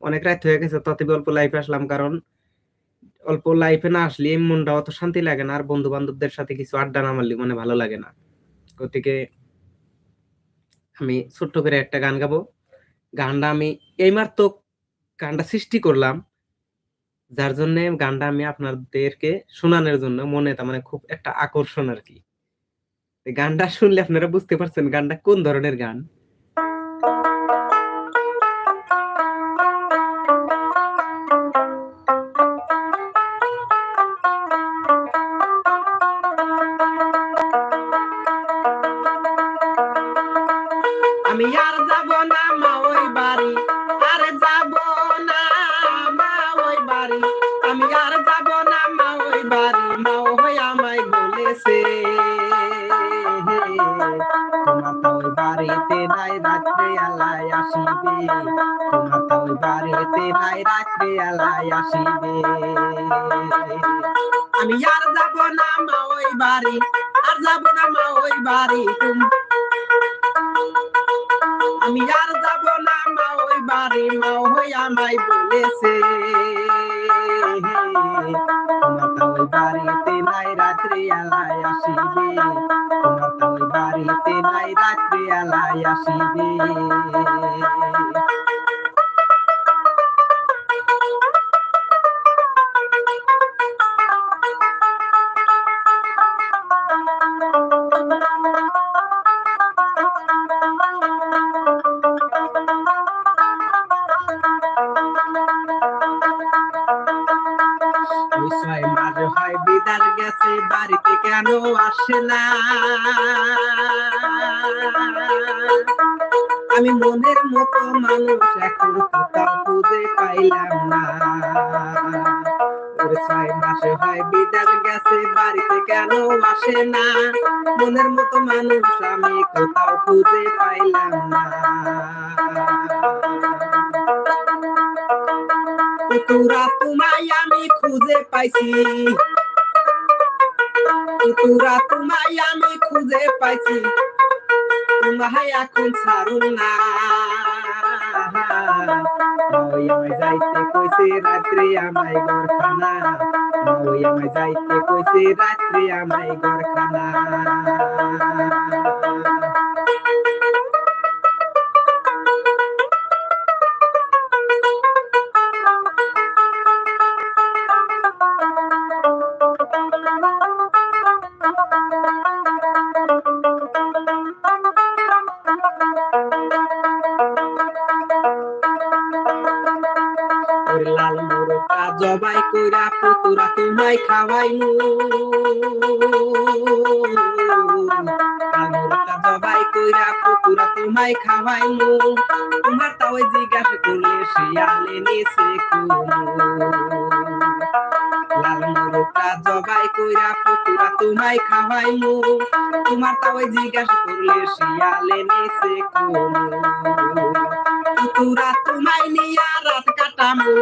অনেক রাত হয়ে গেছে তথাপি অল্প লাইফে আসলাম, কারণ অল্প লাইফে না আসলে মনটা অত শান্তি লাগে না, আর বন্ধু বান্ধবদের সাথে কিছু আড্ডা না মারলে মানে ভালো লাগে না। গতিকে আমি ছোট্ট করে একটা গান গাবো। গানটা আমি এইমাত্র গানটা সৃষ্টি করলাম, যার জন্য গানটা আমি আপনাদেরকে শোনানোর জন্য মনে তার মানে খুব একটা আকর্ষণ আর কি। গানটা শুনলে আপনারা বুঝতে পারছেন গানটা কোন ধরনের গান। তো বাড়িতে নাই রাত্রে আলাই আসিবে। আমি আর যাব না মা ওই বাড়ি, আর যাব না মা ওই বাড়ি তুমি। আমি আর যাব না মা ওই বাড়ি, মা ওই আমায় বলেছে। বাড়িতে নাই রাত্রি আলাই আসিবে। তোমার তো ওই বাড়িতে নাই রাত্রি আলাই আসিবে। কেন আসে না। আমি মনের মতো মানুষ, এখন কোথাও খুঁজে পাইলাম না। আমি খুঁজে পাইলাম না। পুতুরা তোমায় আমি খুঁজে পাইছি। পুতুরা তোমায় আমি খুঁজে পাইছি তোমায় এখন ছাড়ুন না আমায় যাইতে কইছে রাত্রে আমায় গরখানা ওই আমায় যাইতে কইছে রাত্রে আমায় গরখানা জবাই কইরা পুতুরা তোমায় খাওয়াইমু। জবাই কইরা পুতুরা তোমায় খাওয়াইমু। তোমার তাও জিজ্ঞাসা করলে শিয়ালে নিছে লাল মোরকা জবাই কইরা পুতুরা তোমায় খাওয়াইমু। তোমার তাও জিজ্ঞাসা করলে শিয়ালে নিছে পুতুরা তোমায় নিয়া রাত কাটামু।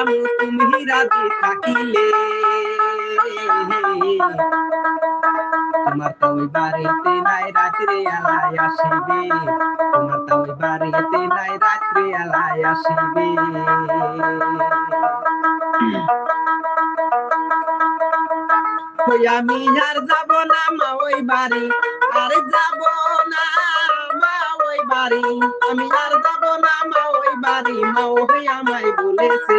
কাটামু তুমি রাতে থাকিলে? তোমার বাড়িতে নাই রাত্রে আলাই আসিবে। তোমার বাড়িতে নাই রাত্রে আলাই আসিবে। আমি আর যাব না মা ওই বাড়ি, আর যাব না মা ওই বাড়ি। আমি আর যাব না মা ওই বাড়ি, মা ওই আমায় বলেছে।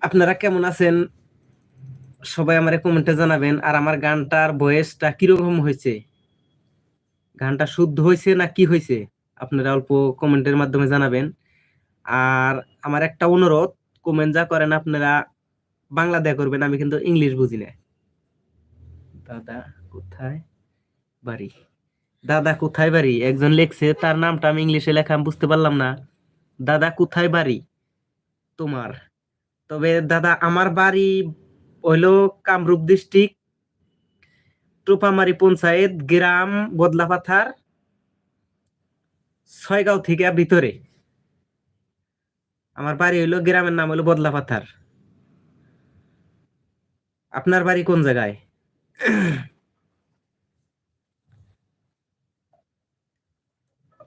আপনারা কেমন আছেন? সবাই আমার কমেন্টে জানাবেন। আর আমার গানটার ভয়েসটা কীরকম হয়েছে? গানটা শুদ্ধ হয়েছে না কি হয়েছে? আপনারা অল্প কমেন্টের মাধ্যমে জানাবেন। আর আমার একটা অনুরোধ কমেন্ট যা করেন আপনারা বাংলা দেয়া করবেন, আমি কিন্তু ইংলিশ বুঝি না। দাদা কোথায় বাড়ি? দাদা কোথায় বাড়ি? একজন লেখছে, তার নামটা আমি ইংলিশে লেখা বুঝতে পারলাম না। দাদা কোথায় বাড়ি? তোমার। তবে দাদা, আমার বাড়ি হইল কামরূপ ডিস্ট্রিক্ট টোপামারি পঞ্চায়েত, গ্রাম বদলাপাথার, ছয়গাঁও থেকে ভিতরে। আমার বাড়ি হইল, গ্রামের নাম হইল বদলাপাথার। আপনার বাড়ি কোন জায়গায়?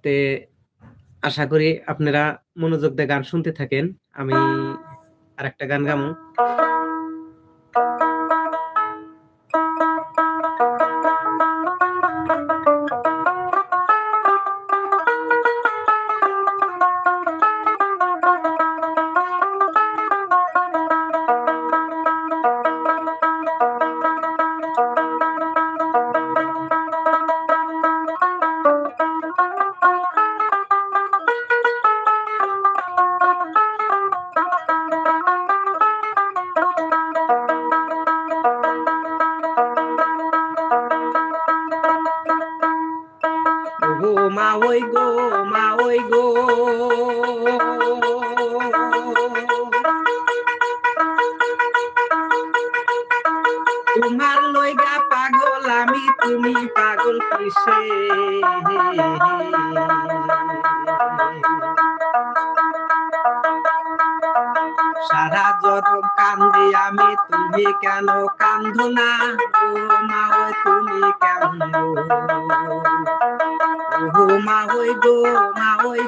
তে আশা করি আপনারা মনোযোগ দিয়ে গান শুনতে থাকেন। আমি আর একটা গান গামু। ওই গো, মা ওই গো। তোমার লইগা পাগল আমি, তুমি পাগল কিসে? সারা জনম কান্দি আমি, তুমি কেন কান্দো না? ও মা তুমি কেন? ও মা গো, মা ওই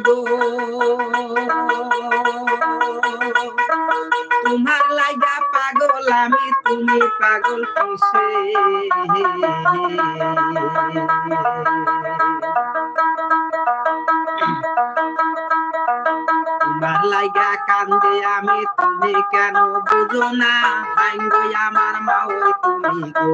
তোমার লাগা পাগল, আমি তুমি পাগল কিসে? তোমার কান্দে, আমি তুমি কেন বুঝো না? ভাঙ্গো আমার মা, ওই তুমি গো।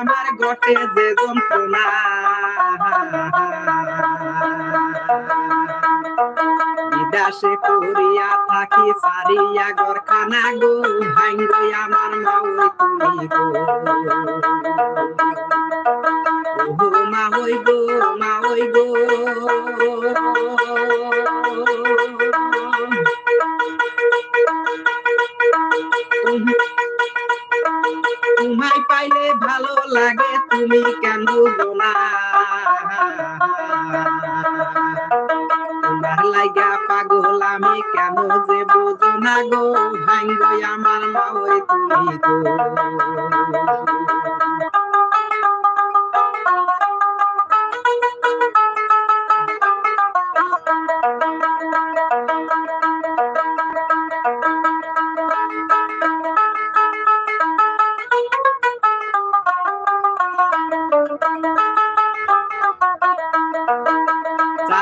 আমার গটে যে যন্ত্রণা। করিয়া থাকি সারিয়া গরখানা গো, ভাঙ্গো আমার মা ওই তুমি গো। মা ওই গো ওই গো? তোমায় পাইলে ভালো লাগে, তুমি কেন না লাগা পাগল, আমি কেন যে বুঝো না গো? ভাঙ্গো আমার মা তুমি গো।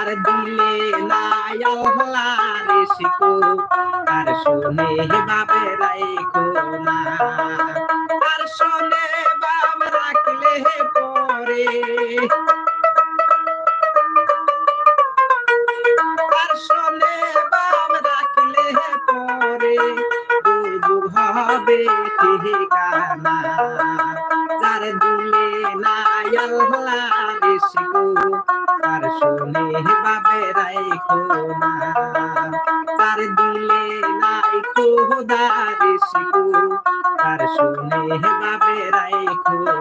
তার দিলে শিকো, তার শুনে বাবে রাইখো না তার শুনে বাব রাখলে পরে। তার শুনে হবে ঠিকানা। যার দিলে নাই আল্লাহর শিকো তার শুনে বাবে রাইখো না তার দিলে নাই রাইখো না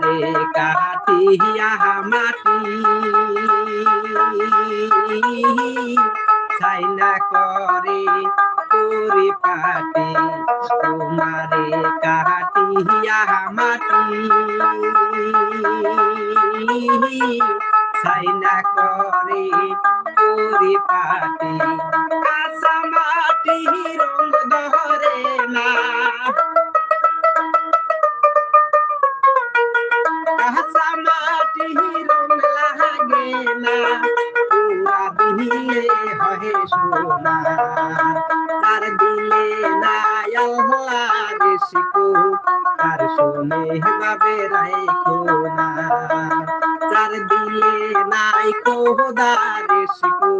তোমারে কাটিয়া মাটি। চাইনা করে তোরে পাটি তোমারে কাটিয়া মাটি। চাইনা করে তোরে পাটি কাসামা সোনা নাই খোদা শিকু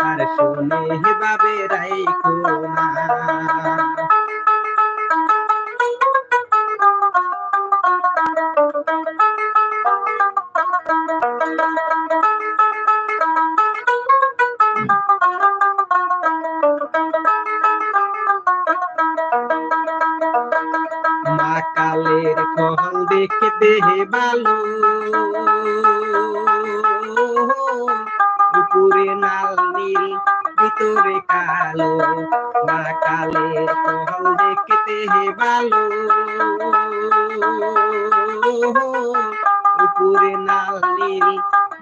আর শুনে বাবে রাইখো না। কালের কহল দেখতে ভালো। উপরে নাল নীল, ভিতরে কালো। মা কালের কহল দেখতে ভালো। উপরে নাল নীল,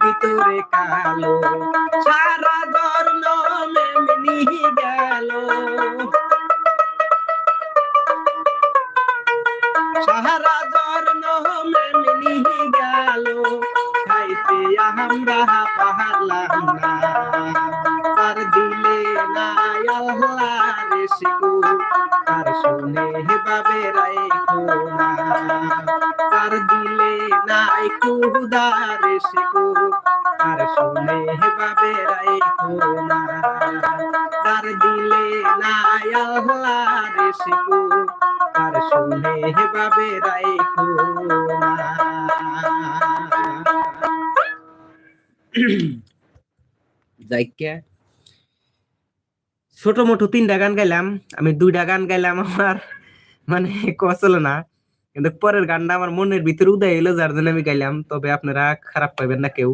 ভিতরে কালো। সারা ধর্ম মেমনি গেল। আমরা পাহাড়লাম না তার দিলে না আল্লাহ রে শিকু তার শুনে বাবে রাইখো না তার দিলে নাই খুদা রে শিকু তার শুনে বাবে রাইখো না তার দিলে নাই আল্লাহ রে শিকু তার শুনে বাবে রাইখো না যাইকে। ছোট মোটো তিনটা গান গাইলাম, আমি দুইটা গান গাইলাম আমার মানে কচল না। কিন্তু পরের গানটা আমার মনের ভিতরে উদয় এলো যার জন্য আমি গাইলাম। তবে আপনারা খারাপ পাইবেন না কেউ,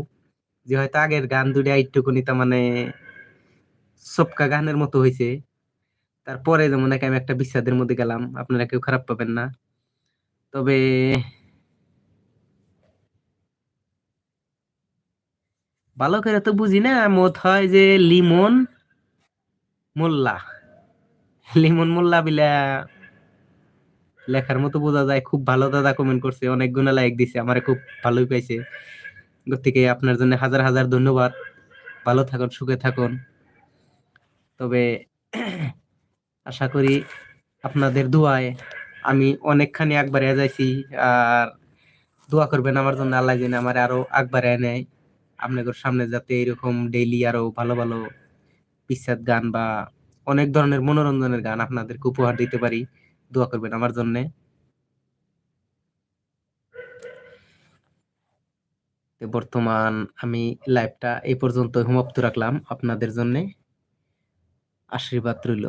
যে হয়তো আগের গান দুইটা একটুকুনি তার মানে সবকা গানের মতো হয়েছে তারপরে যেমন আমি একটা বিস্বাদের মধ্যে গেলাম, আপনারা কেউ খারাপ পাবেন না। তবে ভালো করে তো বুঝি না মত হয় যে লিমন মোল্লা। লিমন মোল্লা বিলা লেখার মতো বোঝা যায়, খুব ভালো দাদা কমেন্ট করছে অনেক গুণা লাইক দিছে, আমার খুব ভালোই পাইছে। গতিকে আপনার জন্য হাজার হাজার ধন্যবাদ। ভালো থাকুন, সুখে থাকুন। তবে আশা করি আপনাদের দোয়ায় আমি অনেকখানি একবারে যাইছি, আর দোয়া করবেন আমার জন্য, আল্লাহ যেন আমার আরও একবারে নেয়। আপনাদের সামনে যাতে এরকম ডেইলি আরও ভালো ভালো বিচ্ছেদ গান বা অনেক ধরনের মনোরঞ্জনের গান আপনাদেরকে উপহার দিতে পারি, দোয়া করবেন আমার জন্যে। বর্তমান আমি লাইভটা এই পর্যন্ত সমাপ্ত রাখলাম আপনাদের জন্যে। আশীর্বাদ রইল।